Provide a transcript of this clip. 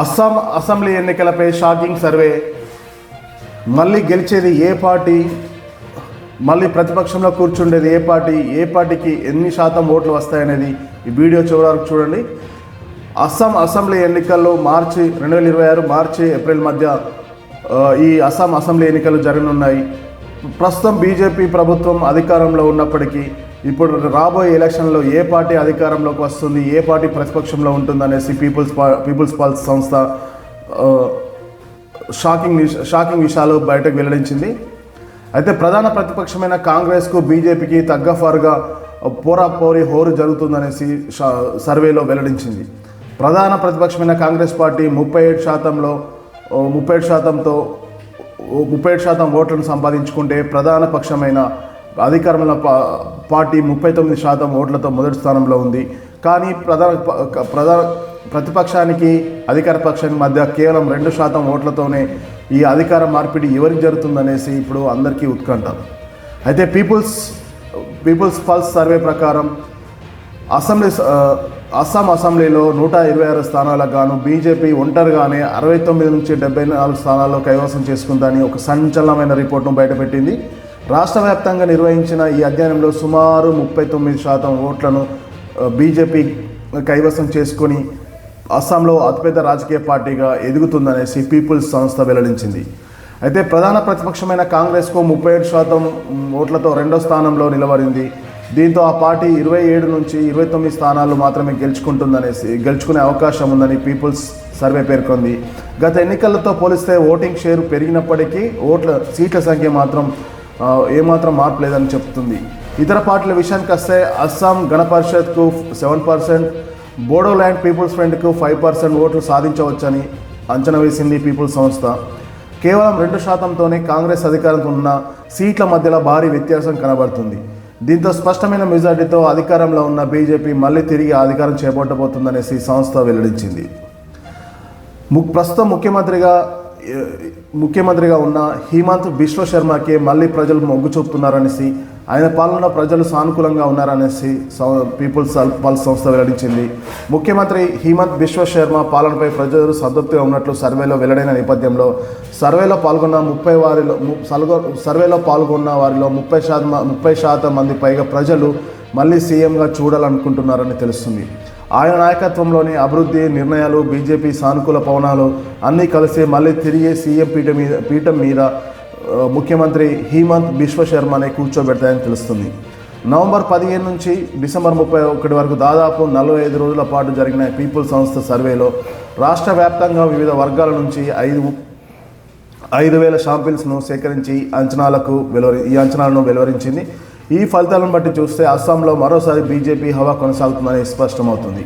Assam assembly ఎన్నికలపై shocking survey. మళ్ళీ గెలిచేది ఏ పార్టీ? మళ్ళీ ప్రతిపక్షంలో కూర్చుండేది ఏ పార్టీ? ఏ పార్టీకి ఎన్ని శాతం ఓట్లు వస్తాయనేది ఈ వీడియో చివరికి చూడండి. అస్సాం అసెంబ్లీ ఎన్నికల్లో మార్చి రెండు వేల ఇరవై ఆరు మార్చి ఏప్రిల్ మధ్య ఈ అస్సాం అసెంబ్లీ ఎన్నికలు జరగనున్నాయి. ప్రస్తుతం బీజేపీ ప్రభుత్వం అధికారంలో ఉన్నప్పటికీ ఇప్పుడు రాబోయే ఎలక్షన్లో ఏ పార్టీ అధికారంలోకి వస్తుంది ఏ పార్టీ ప్రతిపక్షంలో ఉంటుందనేసి పీపుల్స్ పా- పీపుల్స్ పాల్స్ సంస్థ షాకింగ్ షాకింగ్ విషయాలు బయటకు వెల్లడించింది. అయితే ప్రధాన ప్రతిపక్షమైన కాంగ్రెస్కు బీజేపీకి తగ్గఫారుగా పోరా పోరి హోరు జరుగుతుందనేసి షా- సర్వేలో వెల్లడించింది. ప్రధాన ప్రతిపక్షమైన కాంగ్రెస్ పార్టీ ముప్పై ఏడు శాతంలో ముప్పై ఏడు శాతంతో ముప్పై ఏడు శాతం ఓట్లను సంపాదించుకుంటే ప్రధాన పక్షమైన అధికారంలో పా- పార్టీ ముప్పై తొమ్మిది శాతం ఓట్లతో మొదటి స్థానంలో ఉంది. కానీ ప్రధాన ప్రధాన ప్రతిపక్షానికి అధికార పక్షానికి మధ్య కేవలం రెండు శాతం ఓట్లతోనే ఈ అధికార మార్పిడి ఎవరికి జరుగుతుందనేసి ఇప్పుడు అందరికీ ఉత్కంఠ. అయితే పీపుల్స్ పీపుల్స్ పల్స్ సర్వే ప్రకారం అసెంబ్లీ అస్సాం అసెంబ్లీలో నూట ఇరవై ఆరు స్థానాలకు గాను బీజేపీ ఒంటరిగానే అరవై తొమ్మిది నుంచి డెబ్బై నాలుగు స్థానాల్లో కైవసం చేసుకుందని ఒక సంచలనమైన రిపోర్ట్ను బయటపెట్టింది. రాష్ట్ర వ్యాప్తంగా నిర్వహించిన ఈ అధ్యయనంలో సుమారు ముప్పై తొమ్మిది శాతం ఓట్లను బీజేపీ కైవసం చేసుకొని అస్సాంలో అతిపెద్ద రాజకీయ పార్టీగా ఎదుగుతుందనేసి పీపుల్స్ సంస్థ వెల్లడించింది. అయితే ప్రధాన ప్రతిపక్షమైన కాంగ్రెస్కు ముప్పై ఏడు శాతం ఓట్లతో రెండో స్థానంలో నిలబడింది. దీంతో ఆ పార్టీ ఇరవై ఏడు నుంచి ఇరవై తొమ్మిది స్థానాలు మాత్రమే గెలుచుకుంటుందనేసి గెలుచుకునే అవకాశం ఉందని పీపుల్స్ సర్వే పేర్కొంది. గత ఎన్నికలతో పోలిస్తే ఓటింగ్ షేర్ పెరిగినప్పటికీ ఓట్ల సీట్ల సంఖ్య మాత్రం ఏమాత్రం మార్పు లేదని చెప్తుంది. ఇతర పార్టీల విషయానికి వస్తే అస్సాం గణ పరిషత్కు సెవెన్ పర్సెంట్ బోడోల్యాండ్ పీపుల్స్ ఫ్రంట్కు ఫైవ్ పర్సెంట్ ఓట్లు సాధించవచ్చని అంచనా వేసింది పీపుల్స్ సంస్థ. కేవలం రెండు శాతంతోనే కాంగ్రెస్ అధికారంతో ఉన్న సీట్ల మధ్యలో భారీ వ్యత్యాసం కనబడుతుంది. దీంతో స్పష్టమైన మెజార్టీతో అధికారంలో ఉన్న బీజేపీ మళ్ళీ తిరిగి అధికారం చేపట్టబోతుందనేసి సంస్థ వెల్లడించింది. ము- ప్రస్తుతం ముఖ్యమంత్రిగా ముఖ్యమంత్రిగా ఉన్న హిమంత్ బిశ్వ శర్మకి మళ్ళీ ప్రజలు మొగ్గు చూపుతున్నారనేసి ఆయన పాలనలో ప్రజలు సానుకూలంగా ఉన్నారనేసి సౌ- పీపుల్స్ పల్స్ సంస్థ వెల్లడించింది. ముఖ్యమంత్రి హిమంత్ బిశ్వ శర్మ పాలనపై ప్రజలు సంతృప్తిగా ఉన్నట్లు సర్వేలో వెల్లడైన నేపథ్యంలో సర్వేలో పాల్గొన్న ముప్పై వారిలో ము- సర్వేలో పాల్గొన్న వారిలో ముప్పై శాతం ముప్పై శాతం మంది పైగా ప్రజలు మళ్ళీ సీఎంగా చూడాలనుకుంటున్నారని తెలుస్తుంది. ఆయన నాయకత్వంలోని అభివృద్ధి నిర్ణయాలు బీజేపీ సానుకూల పవనాలు అన్నీ కలిసి మళ్ళీ తిరిగి సీఎం పీఠం మీద పీఠం మీద ముఖ్యమంత్రి హేమంత్ బిశ్వ శర్మనే కూర్చోబెడతాయని తెలుస్తుంది. నవంబర్ పదిహేను నుంచి డిసెంబర్ ముప్పై ఒకటి వరకు దాదాపు నలభై ఐదు రోజుల పాటు జరిగిన పీపుల్ సంస్థ సర్వేలో రాష్ట్ర వ్యాప్తంగా వివిధ వర్గాల నుంచి ఐదు ఐదు వేల షాంపిల్స్ను సేకరించి అంచనాలకు వెలువరి ఈ అంచనాలను వెలువరించింది. ఈ ఫలితాలను బట్టి చూస్తే అస్సాంలో మరోసారి బీజేపీ హవా కొనసాగుతుందని స్పష్టమవుతుంది.